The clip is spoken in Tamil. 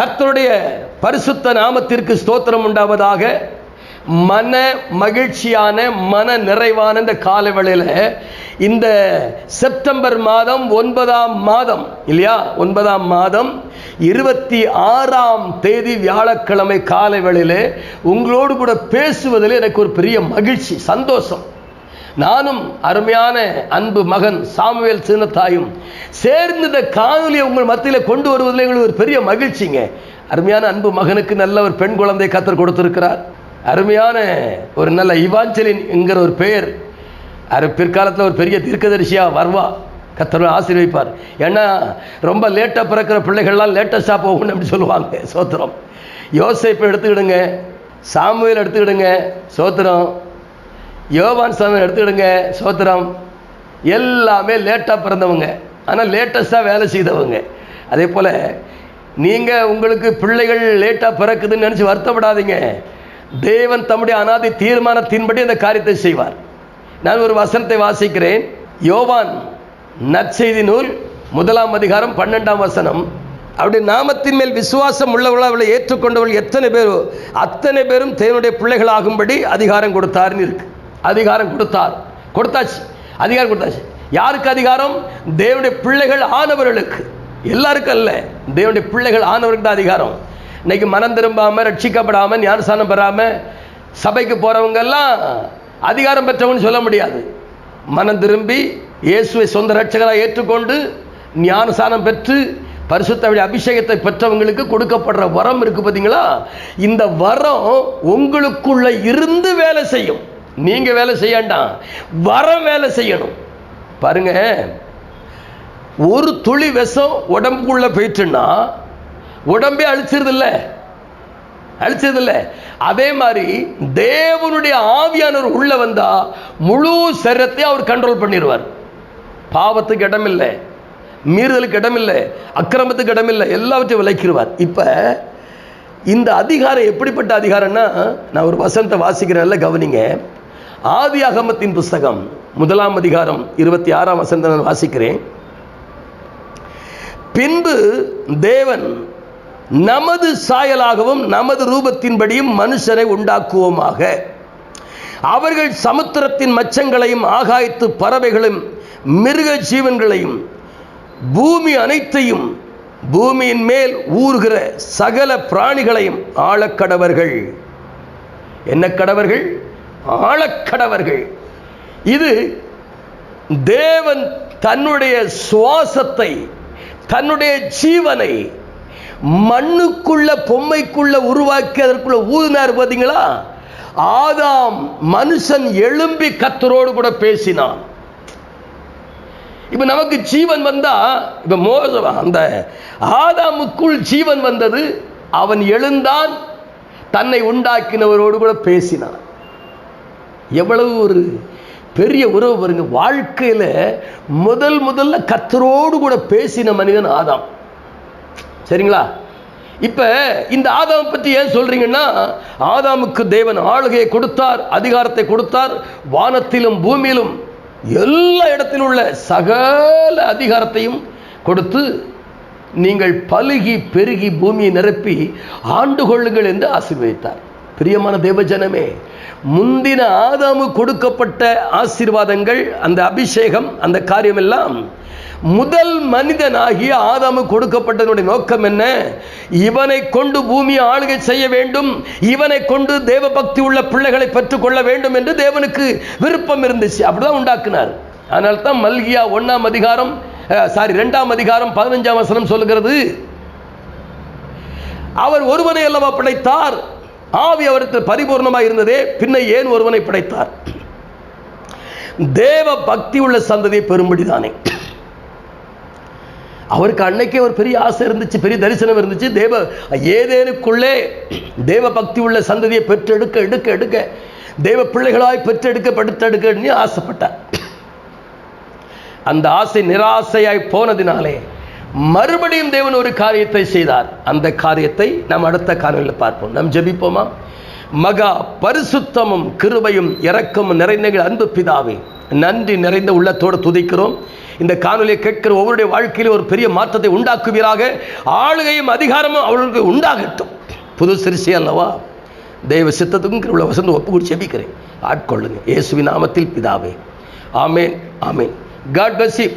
கர்த்தருடைய பரிசுத்த நாமத்திற்கு ஸ்தோத்திரம் உண்டாவதாக மன மகிழ்ச்சியான மன நிறைவான இந்த காலவெளியில் இந்த செப்டம்பர் மாதம் ஒன்பதாம் மாதம் இல்லையா? ஒன்பதாம் மாதம் இருபத்தி ஆறாம் தேதி வியாழக்கிழமை காலவேளையில் உங்களோடு கூட பேசுவதில் எனக்கு ஒரு பெரிய மகிழ்ச்சி சந்தோஷம். நானும் அருமையான அன்பு மகன் சாமுவேல் சின்னத்தாயும் சேர்ந்து இந்த காணொலியை உங்கள் மத்தியில் கொண்டு வருவதில் எங்களுக்கு ஒரு பெரிய மகிழ்ச்சிங்க. அருமையான அன்பு மகனுக்கு நல்ல ஒரு பெண் குழந்தை கத்தர் கொடுத்திருக்கிறார். அருமையான ஒரு நல்ல இவாஞ்சலின் என்கிற ஒரு பெயர். அரு பிற்காலத்தில் ஒரு பெரிய தீர்க்கதரிசியாக வருவா. கத்தர் ஆசீர்வைப்பார் ஏன்னா ரொம்ப லேட்டாக பிறக்கிற பிள்ளைகள்லாம் லேட்டஸ்டாக போகணும் அப்படி சொல்லுவாங்க சோத்திரம். யோசிப்பை எடுத்துக்கிடுங்க சாமுவேல் எடுத்துக்கிடுங்க சோத்திரம். யோவான் சாமி எடுத்துக்கிடுங்க சோத்திரம். எல்லாமே லேட்டாக பிறந்தவங்க. ஆனால் லேட்டஸ்ட்டாக வேலை செய்தவங்க. அதே போல் நீங்கள் உங்களுக்கு பிள்ளைகள் லேட்டாக பிறக்குதுன்னு நினச்சி வருத்தப்படாதீங்க. தேவன் தம்முடைய அனாதி தீர்மானத்தின்படி அந்த காரியத்தை செய்வார். நான் ஒரு வசனத்தை வாசிக்கிறேன். யோவான் நற்செய்தி நூல் முதலாம் அதிகாரம் பன்னெண்டாம் வசனம். அவருடைய நாமத்தின் மேல் விசுவாசம் உள்ளவர்கள் அவளை ஏற்றுக்கொண்டவர்கள் எத்தனை பேரோ அத்தனை பேரும் தேவனுடைய பிள்ளைகளாகும்படி அதிகாரம் கொடுத்தாருன்னு இருக்கு. அதிகாரம் கொடுத்தார். கொடுத்தாச்சு. அதிகாரம் கொடுத்தாச்சு. யாருக்கு அதிகாரம்? தேவனுடைய பிள்ளைகள் ஆனவர்களுக்கு. எல்லாருக்கும் அல்ல. தேவனுடைய பிள்ளைகள் ஆனவருக்கு தான் அதிகாரம். இன்னைக்கு மனம் திரும்பாமல் ரட்சிக்கப்படாமல் ஞானசானம் பெறாமல் சபைக்கு போகிறவங்கெல்லாம் எல்லாம் அதிகாரம் பெற்றவங்கன்னு சொல்ல முடியாது. மனம் திரும்பி இயேசுவை சொந்த ரட்சகராக ஏற்றுக்கொண்டு ஞானசானம் பெற்று பரிசுத்தவழி அபிஷேகத்தை பெற்றவங்களுக்கு கொடுக்கப்படுற வரம் இருக்குது பார்த்தீங்களா இந்த வரம் உங்களுக்குள்ளே இருந்து வேலை செய்யும். நீங்க வேலை செய்யாண்டாம் வர வேலை செய்யணும். பாருங்க. ஒரு துளி விஷம் உடம்புக்குள்ள போயிட்டுன்னா உடம்பே அழிச்சிருதில்ல. அழிச்சதில்ல அதே மாதிரி தேவனுடைய ஆவியானவர் உள்ள வந்தா முழு சரத்தையும் அவர் கண்ட்ரோல் பண்ணிடுவார். பாவத்துக்கு இடமில்லை மீறுதலுக்கு இடமில்லை அக்கிரமத்துக்கு இடமில்லை எல்லாவற்றையும் விளைக்கிடுவார் இப்போ இந்த அதிகாரம் எப்படிப்பட்ட அதிகாரம்னா நான் ஒரு வசனத்தை வாசிக்கிறேன் கவனிங்க. ஆதி அகமத்தின் புஸ்தகம் முதலாம் அதிகாரம் இருபத்தி ஆறாம் வசனத்தை நான் வாசிக்கிறேன். பின்பு தேவன் நமது சாயலாகவும் நமது ரூபத்தின்படியும் மனுஷரை உண்டாக்குவோமாக. அவர்கள் சமுத்திரத்தின் மச்சங்களையும் ஆகாயத்து பறவைகளையும் மிருக ஜீவன்களையும் பூமி அனைத்தையும் பூமியின் மேல் ஊறுகிற சகல பிராணிகளையும் ஆளக்கடவர்கள். என்ன கடவர்கள்? ஆழக்கடவர்கள். இது தேவன் தன்னுடைய சுவாசத்தை தன்னுடைய ஜீவனை மண்ணுக்குள்ள பொம்மைக்குள்ள உருவாக்கி அதற்குள்ள ஊதினார் பார்த்தீங்களா? ஆதாம் மனுஷன் எழும்பி கத்தரோடு கூட பேசினான். இப்ப நமக்கு ஜீவன் வந்தா இப்ப மோச அந்த ஆதாமுக்குள் ஜீவன் வந்தது அவன் எழுந்தான் தன்னை உண்டாக்கினவரோடு கூட பேசினான். எவ்வளவு ஒரு பெரிய உறவு பாருங்க. வாழ்க்கையில் முதல் முதல்ல கத்தரோடு கூட பேசின மனிதன் ஆதாம். சரிங்களா? இப்போ இந்த ஆதாம் பற்றி ஏன் சொல்கிறீங்கன்னா ஆதாமுக்கு தேவன் ஆளுகையை கொடுத்தார் அதிகாரத்தை கொடுத்தார் வானத்திலும் பூமியிலும் எல்லா இடத்திலும் உள்ள சகல அதிகாரத்தையும் கொடுத்து நீங்கள் பழுகி பெருகி பூமியை நிரப்பி ஆண்டு கொள்ளுங்கள் என்று ஆசீர்வதித்தார். பிரியமான தேவஜனமே முந்தின ஆதாமு கொடுக்கப்பட்ட ஆசீர்வாதங்கள் அந்த அபிஷேகம் அந்த காரியம் எல்லாம் முதல் மனிதனாகிய ஆதாமு கொடுக்கப்பட்டதனுடைய நோக்கம் என்ன? இவனை கொண்டு பூமியை ஆளுகை செய்ய வேண்டும் இவனை கொண்டு தேவ பக்தி உள்ள பிள்ளைகளை பெற்றுக்கொள்ள வேண்டும் என்று தேவனுக்கு விருப்பம் இருந்துச்சு. அப்படிதான் உண்டாக்குனார். அதனால தான் மல்கியா ஒன்னாம் அதிகாரம் சாரி ரெண்டாம் அதிகாரம் பதினஞ்சாம் வசனம் சொல்லுகிறது அவர் ஒருவனை அல்லவா படைத்தார்? ஆவி அவருக்கு பரிபூர்ணமாக இருந்ததே பின்ன ஏன் ஒருவனை படைத்தார்? தேவ பக்தி உள்ள சந்ததியை பெரும்படிதானே அவருக்கு அன்னைக்கே ஒரு பெரிய ஆசை இருந்துச்சு பெரிய தரிசனம் இருந்துச்சு. தேவ ஏதேனுக்குள்ளே தேவ பக்தி உள்ள சந்ததியை பெற்றெடுக்க எடுக்க எடுக்க தேவ பிள்ளைகளாய் பெற்றெடுக்க படுத்தெடுக்க ஆசைப்பட்டார். அந்த ஆசை நிராசையாய் போனதினாலே மறுபடியும் தேவன் ஒரு காரியத்தை செய்தார். அந்த காரியத்தை நாம் அடுத்த காணொலியில் பார்ப்போம். நாம் ஜெபிப்போமா? மகா பரிசுத்தமும் கிருபையும் இரக்கமும் நிறைந்த அன்பு பிதாவே நன்றி நிறைந்த உள்ளத்தோடு துதிக்கிறோம். இந்த காணொலியை கேட்கிற ஒவ்வொருடைய வாழ்க்கையிலும் ஒரு பெரிய மாற்றத்தை உண்டாக்குவீராக. ஆளுகையும் அதிகாரமும் அவர்களுக்கு உண்டாகட்டும். புது சிறுசி அல்லவா? தெய்வ சித்தத்துக்கும் உள்ள வசந்த ஒப்பு கூடி செபிக்கிறேன் ஆட்கொள்ளுங்க இயேசுவின் நாமத்தில் பிதாவே. ஆமேன் ஆமேன். காட் பசி